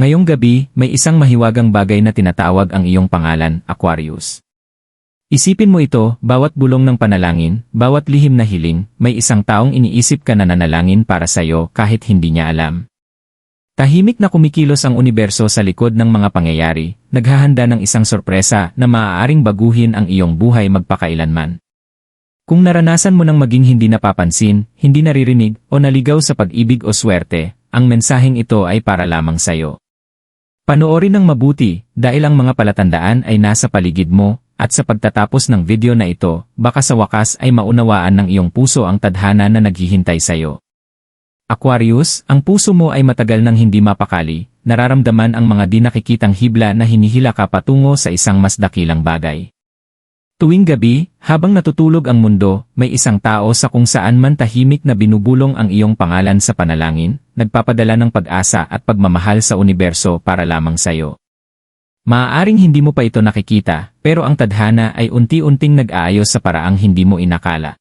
Ngayong gabi, may isang mahiwagang bagay na tinatawag ang iyong pangalan, Aquarius. Isipin mo ito, bawat bulong ng panalangin, bawat lihim na hiling, may isang taong iniisip ka na nanalangin para sa'yo kahit hindi niya alam. Tahimik na kumikilos ang universo sa likod ng mga pangyayari, naghahanda ng isang sorpresa na maaaring baguhin ang iyong buhay magpakailanman. Kung naranasan mo nang maging hindi napapansin, hindi naririnig, o naligaw sa pag-ibig o swerte, ang mensaheng ito ay para lamang sa'yo. Panoorin ng mabuti, dahil ang mga palatandaan ay nasa paligid mo, at sa pagtatapos ng video na ito, baka sa wakas ay maunawaan ng iyong puso ang tadhana na naghihintay sa'yo. Aquarius, ang puso mo ay matagal nang hindi mapakali, nararamdaman ang mga di nakikitang hibla na hinihila ka patungo sa isang mas dakilang bagay. Tuwing gabi, habang natutulog ang mundo, may isang tao sa kung saan man tahimik na binubulong ang iyong pangalan sa panalangin, nagpapadala ng pag-asa at pagmamahal sa universo para lamang sayo. Maaaring hindi mo pa ito nakikita, pero ang tadhana ay unti-unting nag-aayos sa paraang hindi mo inakala.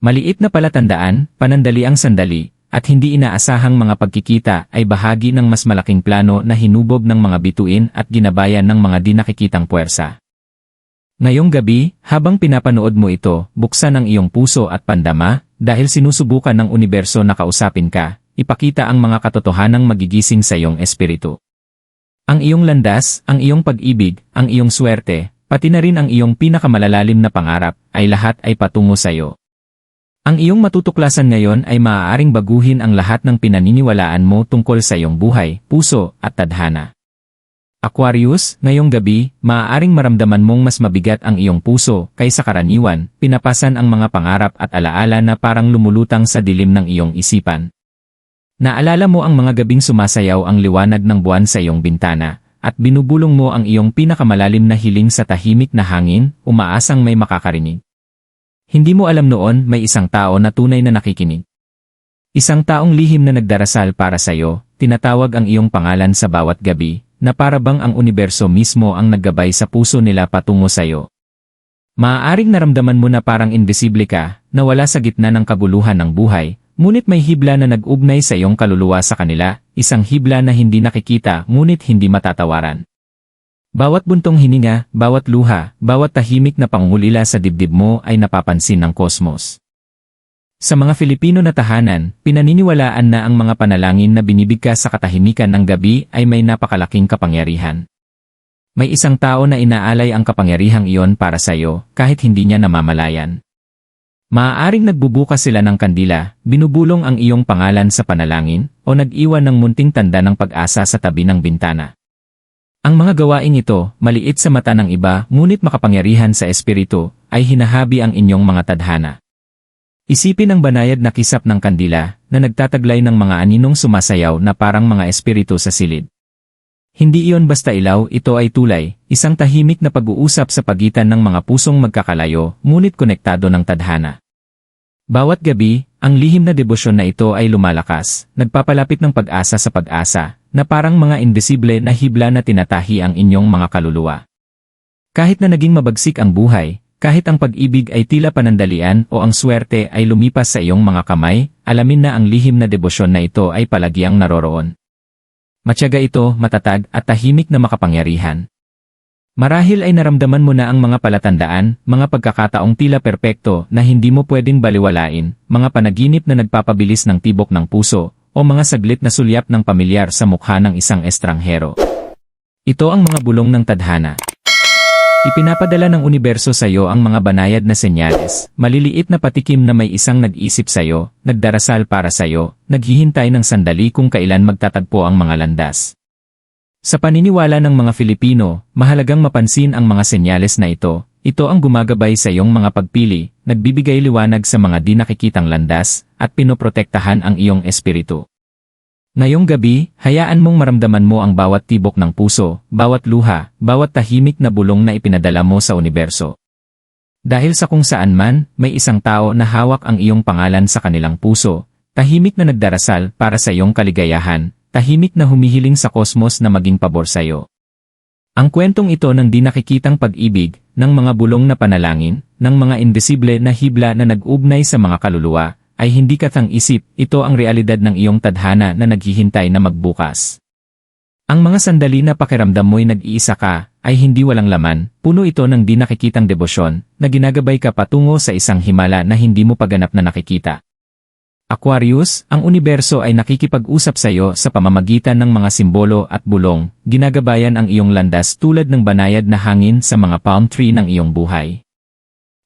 Maliit na palatandaan, panandali ang sandali, at hindi inaasahang mga pagkikita ay bahagi ng mas malaking plano na hinubog ng mga bituin at ginabayan ng mga di nakikitang puwersa. Ngayong gabi, habang pinapanood mo ito, buksan ang iyong puso at pandama, dahil sinusubukan ng universo na kausapin ka, ipakita ang mga katotohanang magigising sa iyong espiritu. Ang iyong landas, ang iyong pag-ibig, ang iyong swerte, pati na rin ang iyong pinakamalalalim na pangarap, ay lahat ay patungo sa iyo. Ang iyong matutuklasan ngayon ay maaaring baguhin ang lahat ng pinaniniwalaan mo tungkol sa iyong buhay, puso, at tadhana. Aquarius, ngayong gabi, maaaring maramdaman mong mas mabigat ang iyong puso kaysa karaniwan, pinapasan ang mga pangarap at alaala na parang lumulutang sa dilim ng iyong isipan. Naalala mo ang mga gabing sumasayaw ang liwanag ng buwan sa iyong bintana, at binubulong mo ang iyong pinakamalalim na hiling sa tahimik na hangin, umaasang may makakarinig. Hindi mo alam noon may isang tao na tunay na nakikinig. Isang taong lihim na nagdarasal para sa iyo, tinatawag ang iyong pangalan sa bawat gabi, na para bang ang universo mismo ang naggabay sa puso nila patungo sa iyo. Maaaring naramdaman mo na parang invisible ka, na wala sa gitna ng kabuluhan ng buhay, ngunit may hibla na nag-ugnay sa iyong kaluluwa sa kanila, isang hibla na hindi nakikita ngunit hindi matatawaran. Bawat buntong hininga, bawat luha, bawat tahimik na pangungulila sa dibdib mo ay napapansin ng kosmos. Sa mga Filipino na tahanan, pinaniniwalaan na ang mga panalangin na binibigkas sa katahimikan ng gabi ay may napakalaking kapangyarihan. May isang tao na inaalay ang kapangyarihang iyon para sa iyo, kahit hindi niya namamalayan. Maaaring nagbubukas sila ng kandila, binubulong ang iyong pangalan sa panalangin, o nag-iwan ng munting tanda ng pag-asa sa tabi ng bintana. Ang mga gawaing ito, maliit sa mata ng iba, ngunit makapangyarihan sa espiritu, ay hinahabi ang inyong mga tadhana. Isipin ang banayad na kisap ng kandila na nagtataglay ng mga aninong sumasayaw na parang mga espiritu sa silid. Hindi iyon basta ilaw, ito ay tulay, isang tahimik na pag-uusap sa pagitan ng mga pusong magkakalayo, ngunit konektado ng tadhana. Bawat gabi, ang lihim na debosyon na ito ay lumalakas, nagpapalapit ng pag-asa sa pag-asa, na parang mga invisible na hibla na tinatahi ang inyong mga kaluluwa. Kahit na naging mabagsik ang buhay, kahit ang pag-ibig ay tila panandalian o ang swerte ay lumipas sa iyong mga kamay, alamin na ang lihim na debosyon na ito ay palagiang naroroon. Matyaga ito, matatag, at tahimik na makapangyarihan. Marahil ay naramdaman mo na ang mga palatandaan, mga pagkakataong tila perpekto na hindi mo pwedeng baliwalain, mga panaginip na nagpapabilis ng tibok ng puso, o mga saglit na sulyap ng pamilyar sa mukha ng isang estranghero. Ito ang mga bulong ng tadhana. Ipinapadala ng universo sa iyo ang mga banayad na senyales, maliliit na patikim na may isang nag-isip sa iyo, nagdarasal para sa iyo, naghihintay ng sandali kung kailan magtatagpo ang mga landas. Sa paniniwala ng mga Filipino, mahalagang mapansin ang mga senyales na ito, ito ang gumagabay sa iyong mga pagpili, nagbibigay liwanag sa mga di nakikitang landas, at pinoprotektahan ang iyong espiritu. Ngayong gabi, hayaan mong maramdaman mo ang bawat tibok ng puso, bawat luha, bawat tahimik na bulong na ipinadala mo sa universo. Dahil sa kung saan man, may isang tao na hawak ang iyong pangalan sa kanilang puso, tahimik na nagdarasal para sa iyong kaligayahan, tahimik na humihiling sa kosmos na maging pabor sa iyo. Ang kwentong ito ng di nakikitang pag-ibig, ng mga bulong na panalangin, ng mga invisible na hibla na nag-ugnay sa mga kaluluwa, ay hindi katang isip, ito ang realidad ng iyong tadhana na naghihintay na magbukas. Ang mga sandali na pakiramdam mo'y nag-iisa ka, ay hindi walang laman, puno ito ng di nakikitang debosyon, na ginagabay ka patungo sa isang himala na hindi mo paganap na nakikita. Aquarius, ang universo ay nakikipag-usap sa iyo sa pamamagitan ng mga simbolo at bulong, ginagabayan ang iyong landas tulad ng banayad na hangin sa mga palm tree ng iyong buhay.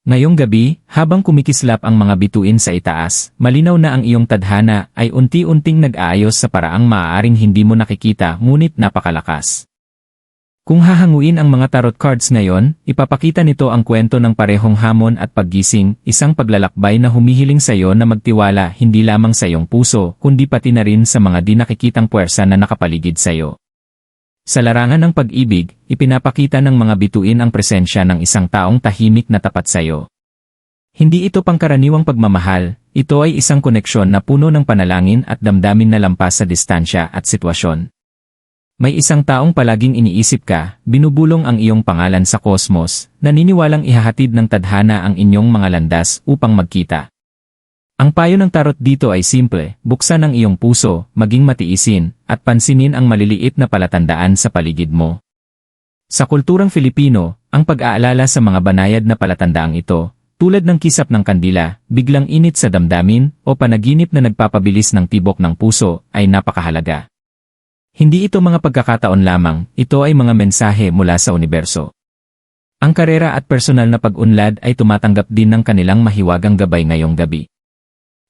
Ngayong gabi, habang kumikislap ang mga bituin sa itaas, malinaw na ang iyong tadhana ay unti-unting nag-aayos sa paraang maaaring hindi mo nakikita ngunit napakalakas. Kung hahanguin ang mga tarot cards ngayon, ipapakita nito ang kwento ng parehong hamon at paggising, isang paglalakbay na humihiling sa iyo na magtiwala hindi lamang sa iyong puso, kundi pati na rin sa mga di nakikitang puwersa na nakapaligid sa iyo. Sa larangan ng pag-ibig, ipinapakita ng mga bituin ang presensya ng isang taong tahimik na tapat sa iyo. Hindi ito pangkaraniwang pagmamahal, ito ay isang koneksyon na puno ng panalangin at damdamin na lampas sa distansya at sitwasyon. May isang taong palaging iniisip ka, binubulong ang iyong pangalan sa kosmos, naniniwalang ihahatid ng tadhana ang inyong mga landas upang magkita. Ang payo ng tarot dito ay simple, buksan ang iyong puso, maging matiisin, at pansinin ang maliliit na palatandaan sa paligid mo. Sa kulturang Filipino, ang pag-aalala sa mga banayad na palatandaang ito, tulad ng kisap ng kandila, biglang init sa damdamin, o panaginip na nagpapabilis ng tibok ng puso, ay napakahalaga. Hindi ito mga pagkakataon lamang, ito ay mga mensahe mula sa universo. Ang karera at personal na pag-unlad ay tumatanggap din ng kanilang mahiwagang gabay ngayong gabi.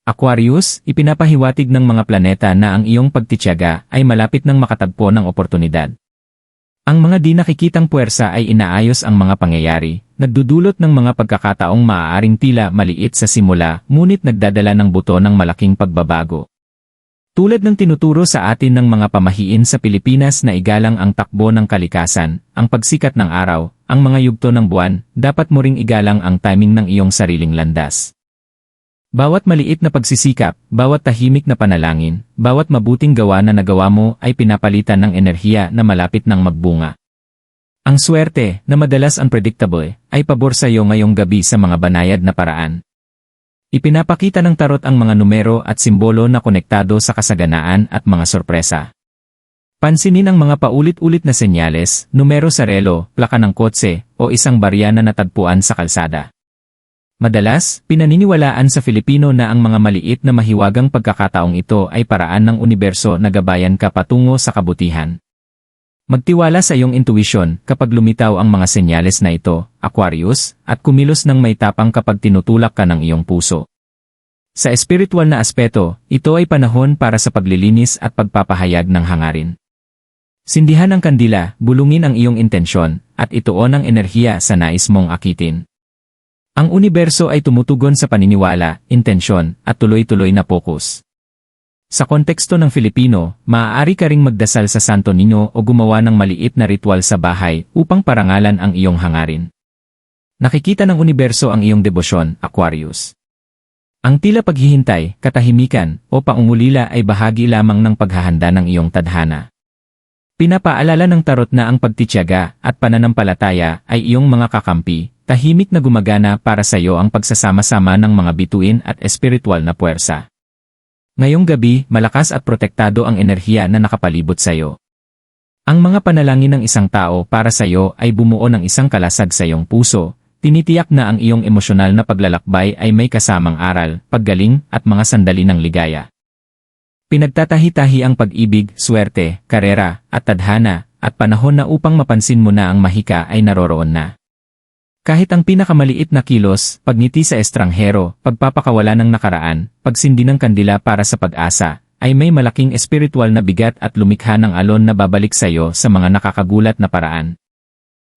Aquarius, ipinapahiwatig ng mga planeta na ang iyong pagtityaga ay malapit ng makatagpo ng oportunidad. Ang mga di nakikitang puwersa ay inaayos ang mga pangyayari, nagdudulot ng mga pagkakataong maaaring tila maliit sa simula ngunit nagdadala ng buto ng malaking pagbabago. Tulad ng tinuturo sa atin ng mga pamahiin sa Pilipinas na igalang ang takbo ng kalikasan, ang pagsikat ng araw, ang mga yugto ng buwan, dapat mo ring igalang ang timing ng iyong sariling landas. Bawat maliit na pagsisikap, bawat tahimik na panalangin, bawat mabuting gawa na nagawa mo ay pinapalitan ng enerhiya na malapit ng magbunga. Ang swerte, na madalas unpredictable, ay pabor sa iyo ngayong gabi sa mga banayad na paraan. Ipinapakita ng tarot ang mga numero at simbolo na konektado sa kasaganaan at mga sorpresa. Pansinin ang mga paulit-ulit na senyales, numero sa relo, plaka ng kotse, o isang barya na natagpuan sa kalsada. Madalas, pinaniniwalaan sa Filipino na ang mga maliit na mahiwagang pagkakataong ito ay paraan ng universo na gabayan ka patungo sa kabutihan. Magtiwala sa iyong intuition kapag lumitaw ang mga senyales na ito, Aquarius, at kumilos ng may tapang kapag tinutulak ka ng iyong puso. Sa espiritual na aspeto, ito ay panahon para sa paglilinis at pagpapahayag ng hangarin. Sindihan ang kandila, bulungin ang iyong intensyon, at ituon ang enerhiya sa nais mong akitin. Ang universo ay tumutugon sa paniniwala, intensyon, at tuloy-tuloy na pokus. Sa konteksto ng Filipino, maaari ka ring magdasal sa Santo Niño o gumawa ng maliit na ritual sa bahay upang parangalan ang iyong hangarin. Nakikita ng universo ang iyong debosyon, Aquarius. Ang tila paghihintay, katahimikan, o paungulila ay bahagi lamang ng paghahanda ng iyong tadhana. Pinapaalala ng tarot na ang pagtityaga at pananampalataya ay iyong mga kakampi, tahimik na gumagana para sa iyo ang pagsasama-sama ng mga bituin at espiritual na puwersa. Ngayong gabi, malakas at protektado ang enerhiya na nakapalibot sa iyo. Ang mga panalangin ng isang tao para sa iyo ay bumuo ng isang kalasag sa iyong puso, tinitiyak na ang iyong emosyonal na paglalakbay ay may kasamang aral, paggaling, at mga sandali ng ligaya. Pinagtatahi-tahi ang pag-ibig, swerte, karera, at tadhana, at panahon na upang mapansin mo na ang mahika ay naroroon na. Kahit ang pinakamaliit na kilos, pagngiti sa estranghero, pagpapakawala ng nakaraan, pagsindi ng kandila para sa pag-asa, ay may malaking espiritual na bigat at lumikha ng alon na babalik sa iyo sa mga nakakagulat na paraan.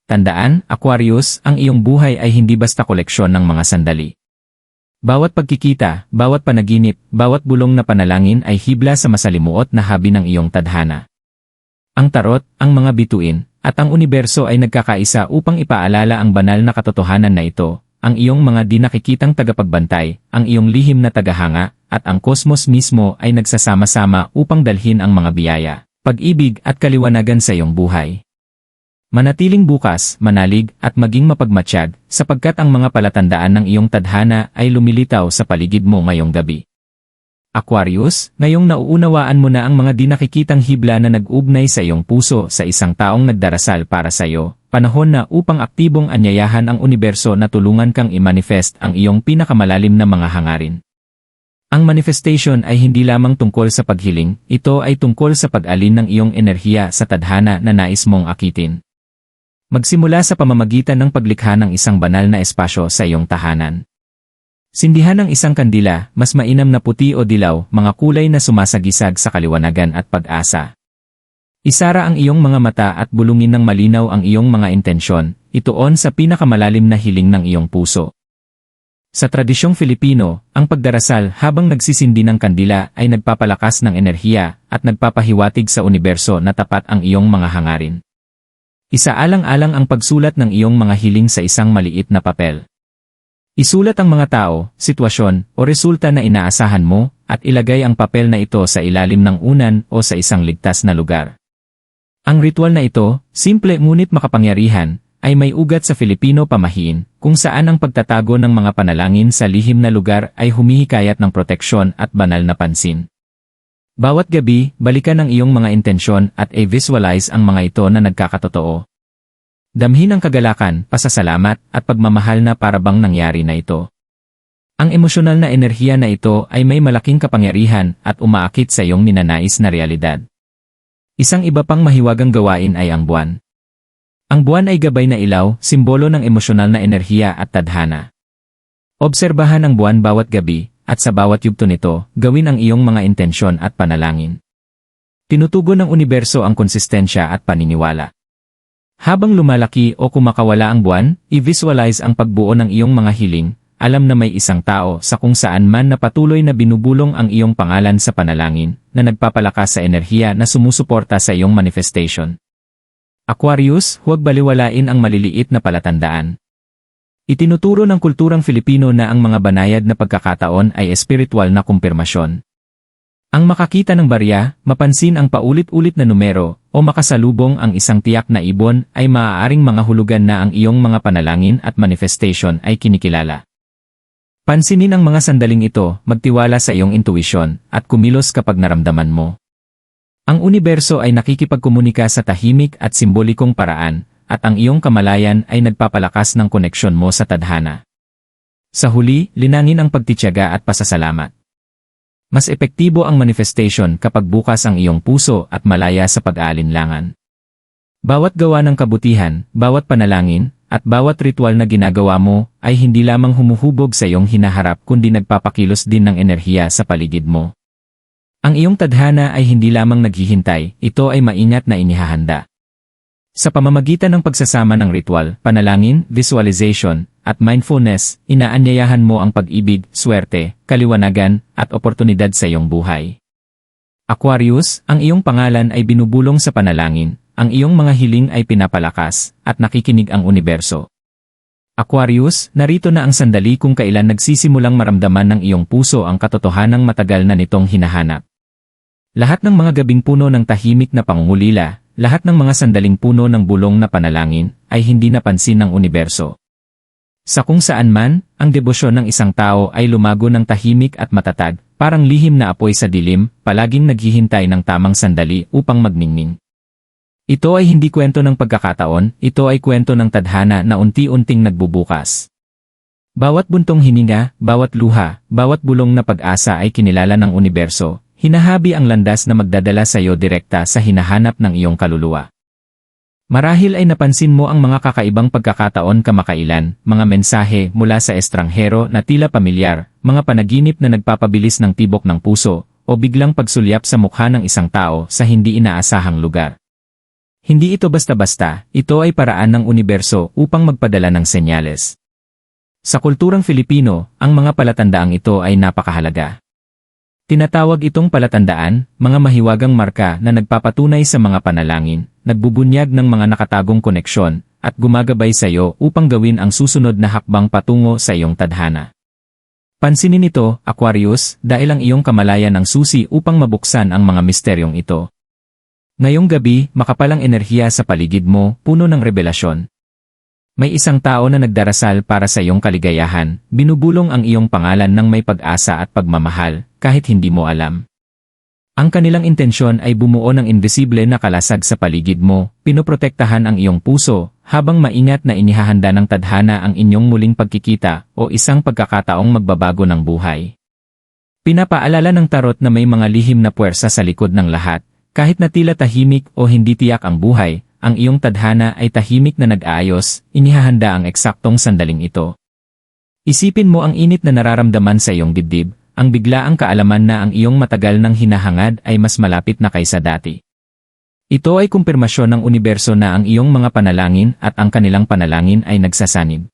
Tandaan, Aquarius, ang iyong buhay ay hindi basta koleksyon ng mga sandali. Bawat pagkikita, bawat panaginip, bawat bulong na panalangin ay hibla sa masalimuot na habi ng iyong tadhana. Ang tarot, ang mga bituin, at ang universo ay nagkakaisa upang ipaalala ang banal na katotohanan na ito, ang iyong mga di nakikitang tagapagbantay, ang iyong lihim na tagahanga, at ang kosmos mismo ay nagsasama-sama upang dalhin ang mga biyaya, pag-ibig at kaliwanagan sa iyong buhay. Manatiling bukas, manalig, at maging mapagmatsyag, sapagkat ang mga palatandaan ng iyong tadhana ay lumilitaw sa paligid mo ngayong gabi. Aquarius, ngayong nauunawaan mo na ang mga di nakikitang hibla na nag-ugnay sa iyong puso sa isang taong nagdarasal para sa iyo, panahon na upang aktibong anyayahan ang universo na tulungan kang i-manifest ang iyong pinakamalalim na mga hangarin. Ang manifestation ay hindi lamang tungkol sa paghiling, ito ay tungkol sa pag-alin ng iyong enerhiya sa tadhana na nais mong akitin. Magsimula sa pamamagitan ng paglikha ng isang banal na espasyo sa iyong tahanan. Sindihan ng isang kandila, mas mainam na puti o dilaw, mga kulay na sumasagisag sa kaliwanagan at pag-asa. Isara ang iyong mga mata at bulungin ng malinaw ang iyong mga intensyon, ituon sa pinakamalalim na hiling ng iyong puso. Sa tradisyong Filipino, ang pagdarasal habang nagsisindi ng kandila ay nagpapalakas ng enerhiya at nagpapahiwatig sa universo na tapat ang iyong mga hangarin. Isaalang-alang ang pagsulat ng iyong mga hiling sa isang maliit na papel. Isulat ang mga tao, sitwasyon, o resulta na inaasahan mo, at ilagay ang papel na ito sa ilalim ng unan o sa isang ligtas na lugar. Ang ritual na ito, simple ngunit makapangyarihan, ay may ugat sa Filipino pamahiin, kung saan ang pagtatago ng mga panalangin sa lihim na lugar ay humihikayat ng proteksyon at banal na pansin. Bawat gabi, balikan ang iyong mga intensyon at i-visualize ang mga ito na nagkakatotoo. Damhin ang kagalakan, pasasalamat, at pagmamahal na parabang nangyari na ito. Ang emosyonal na enerhiya na ito ay may malaking kapangyarihan at umaakit sa iyong ninanais na realidad. Isang iba pang mahiwagang gawain ay ang buwan. Ang buwan ay gabay na ilaw, simbolo ng emosyonal na enerhiya at tadhana. Obserbahan ang buwan bawat gabi, at sa bawat yugto nito, gawin ang iyong mga intensyon at panalangin. Tinutugon ng universo ang konsistensya at paniniwala. Habang lumalaki o kumakawala ang buwan, i-visualize ang pagbuo ng iyong mga hiling, alam na may isang tao sa kung saan man na patuloy na binubulong ang iyong pangalan sa panalangin, na nagpapalakas sa enerhiya na sumusuporta sa iyong manifestation. Aquarius, huwag baliwalain ang maliliit na palatandaan. Itinuturo ng kulturang Filipino na ang mga banayad na pagkakataon ay espiritual na kumpirmasyon. Ang makakita ng barya, mapansin ang paulit-ulit na numero, o makasalubong ang isang tiyak na ibon ay maaaring mga hulugan na ang iyong mga panalangin at manifestation ay kinikilala. Pansinin ang mga sandaling ito, magtiwala sa iyong intuisyon, at kumilos kapag naramdaman mo. Ang universo ay nakikipagkomunika sa tahimik at simbolikong paraan, at ang iyong kamalayan ay nagpapalakas ng koneksyon mo sa tadhana. Sa huli, linangin ang pagtityaga at pasasalamat. Mas epektibo ang manifestation kapag bukas ang iyong puso at malaya sa pag-aalinlangan. Bawat gawa ng kabutihan, bawat panalangin, at bawat ritual na ginagawa mo ay hindi lamang humuhubog sa iyong hinaharap kundi nagpapakilos din ng enerhiya sa paligid mo. Ang iyong tadhana ay hindi lamang naghihintay, ito ay maingat na inihahanda. Sa pamamagitan ng pagsasama ng ritual, panalangin, visualization, at mindfulness, inaanyayahan mo ang pag-ibig, swerte, kaliwanagan, at oportunidad sa iyong buhay. Aquarius, ang iyong pangalan ay binubulong sa panalangin, ang iyong mga hiling ay pinapalakas, at nakikinig ang universo. Aquarius, narito na ang sandali kung kailan nagsisimulang maramdaman ng iyong puso ang katotohanang matagal na nitong hinahanap. Lahat ng mga gabing puno ng tahimik na pangungulila, lahat ng mga sandaling puno ng bulong na panalangin ay hindi napansin ng universo. Sa kung saan man, ang debosyon ng isang tao ay lumago ng tahimik at matatag, parang lihim na apoy sa dilim, palaging naghihintay ng tamang sandali upang magningning. Ito ay hindi kwento ng pagkakataon, ito ay kwento ng tadhana na unti-unting nagbubukas. Bawat buntong hininga, bawat luha, bawat bulong na pag-asa ay kinilala ng universo, Hinahabi ang landas na magdadala sa iyo direkta sa hinahanap ng iyong kaluluwa. Marahil ay napansin mo ang mga kakaibang pagkakataon kamakailan, mga mensahe mula sa estranghero na tila pamilyar, mga panaginip na nagpapabilis ng tibok ng puso, o biglang pagsulyap sa mukha ng isang tao sa hindi inaasahang lugar. Hindi ito basta-basta, ito ay paraan ng universo upang magpadala ng senyales. Sa kulturang Filipino, ang mga palatandaang ito ay napakahalaga. Tinatawag itong palatandaan, mga mahiwagang marka na nagpapatunay sa mga panalangin, nagbubunyag ng mga nakatagong koneksyon, at gumagabay sa iyo upang gawin ang susunod na hakbang patungo sa iyong tadhana. Pansinin ito, Aquarius, dahil ang iyong kamalayan ang susi upang mabuksan ang mga misteryong ito. Ngayong gabi, makapalang enerhiya sa paligid mo, puno ng revelasyon. May isang tao na nagdarasal para sa iyong kaligayahan, binubulong ang iyong pangalan ng may pag-asa at pagmamahal, kahit hindi mo alam. Ang kanilang intensyon ay bumuo ng invisible na kalasag sa paligid mo, pinoprotektahan ang iyong puso, habang maingat na inihahanda ng tadhana ang inyong muling pagkikita o isang pagkakataong magbabago ng buhay. Pinapaalala ng tarot na may mga lihim na puwersa sa likod ng lahat, kahit na tila tahimik o hindi tiyak ang buhay, ang iyong tadhana ay tahimik na nag-aayos, inihahanda ang eksaktong sandaling ito. Isipin mo ang init na nararamdaman sa iyong dibdib, ang biglaang kaalaman na ang iyong matagal ng hinahangad ay mas malapit na kaysa dati. Ito ay kumpirmasyon ng universo na ang iyong mga panalangin at ang kanilang panalangin ay nagsasanib.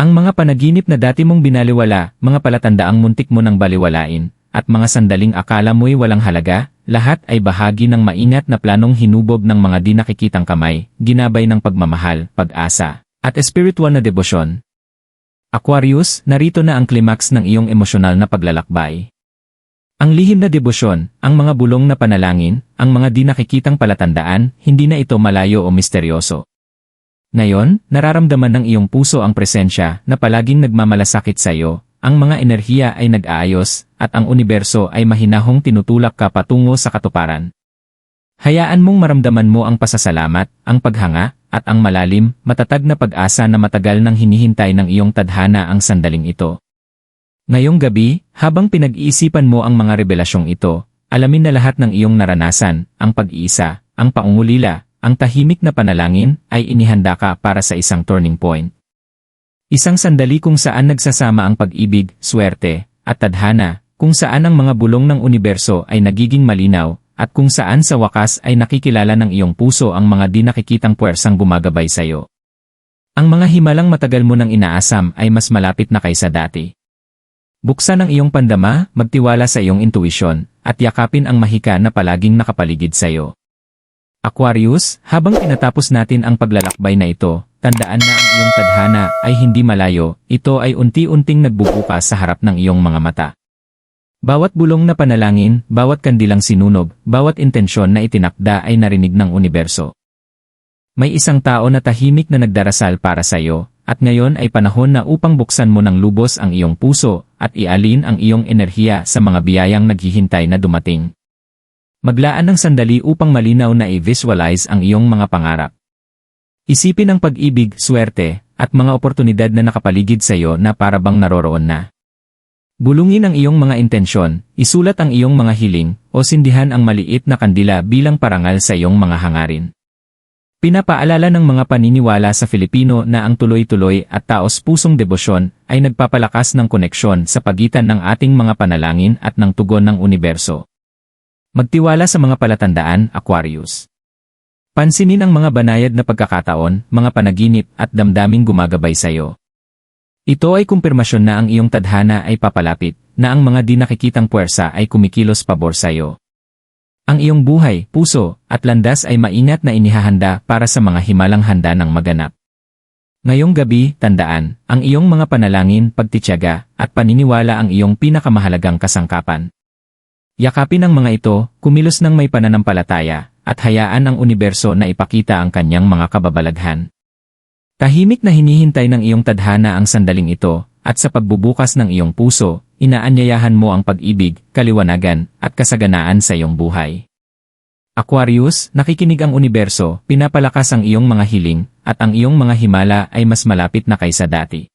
Ang mga panaginip na dati mong binaliwala, mga palatandaang muntik mo nang baliwalain, at mga sandaling akala mo'y walang halaga, lahat ay bahagi ng maingat na planong hinubob ng mga di nakikitang kamay, ginabay ng pagmamahal, pag-asa, at espiritual na debosyon. Aquarius, narito na ang klimaks ng iyong emosyonal na paglalakbay. Ang lihim na debosyon, ang mga bulong na panalangin, ang mga di nakikitang palatandaan, hindi na ito malayo o misteryoso. Ngayon, nararamdaman ng iyong puso ang presensya na palaging nagmamalasakit sa iyo, ang mga enerhiya ay nag-aayos, at ang universo ay mahinahong tinutulak ka patungo sa katuparan. Hayaan mong maramdaman mo ang pasasalamat, ang paghanga, at ang malalim, matatag na pag-asa na matagal nang hinihintay ng iyong tadhana ang sandaling ito. Ngayong gabi, habang pinag-iisipan mo ang mga revelasyong ito, alamin na lahat ng iyong naranasan, ang pag-iisa, ang paungulila, ang tahimik na panalangin, ay inihanda ka para sa isang turning point. Isang sandali kung saan nagsasama ang pag-ibig, swerte, at tadhana, kung saan ang mga bulong ng universo ay nagiging malinaw, at kung saan sa wakas ay nakikilala ng iyong puso ang mga di nakikitang puwersang gumagabay sa iyo. Ang mga himalang matagal mo nang inaasam ay mas malapit na kaysa dati. Buksan ang iyong pandama, magtiwala sa iyong intuisyon, at yakapin ang mahika na palaging nakapaligid sa iyo. Aquarius, habang pinatapos natin ang paglalakbay na ito, tandaan na ang iyong tadhana ay hindi malayo, ito ay unti-unting nagbubukas sa harap ng iyong mga mata. Bawat bulong na panalangin, bawat kandilang sinunog, bawat intensyon na itinakda ay narinig ng universo. May isang tao na tahimik na nagdarasal para sa iyo, at ngayon ay panahon na upang buksan mo ng lubos ang iyong puso at ialin ang iyong enerhiya sa mga biyayang naghihintay na dumating. Maglaan ng sandali upang malinaw na i-visualize ang iyong mga pangarap. Isipin ang pag-ibig, swerte, at mga oportunidad na nakapaligid sa iyo na parabang naroroon na. Bulungin ang iyong mga intensyon, isulat ang iyong mga hiling, o sindihan ang maliit na kandila bilang parangal sa iyong mga hangarin. Pinapaalala ng mga paniniwala sa Filipino na ang tuloy-tuloy at taos-pusong debosyon ay nagpapalakas ng koneksyon sa pagitan ng ating mga panalangin at ng tugon ng universo. Magtiwala sa mga palatandaan, Aquarius. Pansinin ang mga banayad na pagkakataon, mga panaginip at damdaming gumagabay sa iyo. Ito ay kumpirmasyon na ang iyong tadhana ay papalapit, na ang mga di nakikitang puwersa ay kumikilos pabor sa iyo. Ang iyong buhay, puso, at landas ay maingat na inihahanda para sa mga himalang handa ng maganap. Ngayong gabi, tandaan, ang iyong mga panalangin, pagtityaga, at paniniwala ang iyong pinakamahalagang kasangkapan. Yakapin ang mga ito, kumilos ng may pananampalataya, at hayaan ang universo na ipakita ang kanyang mga kababalaghan. Tahimik na hinihintay ng iyong tadhana ang sandaling ito, at sa pagbubukas ng iyong puso, inaanyayahan mo ang pag-ibig, kaliwanagan, at kasaganaan sa iyong buhay. Aquarius, nakikinig ang universo, pinapalakas ang iyong mga hiling, at ang iyong mga himala ay mas malapit na kaysa dati.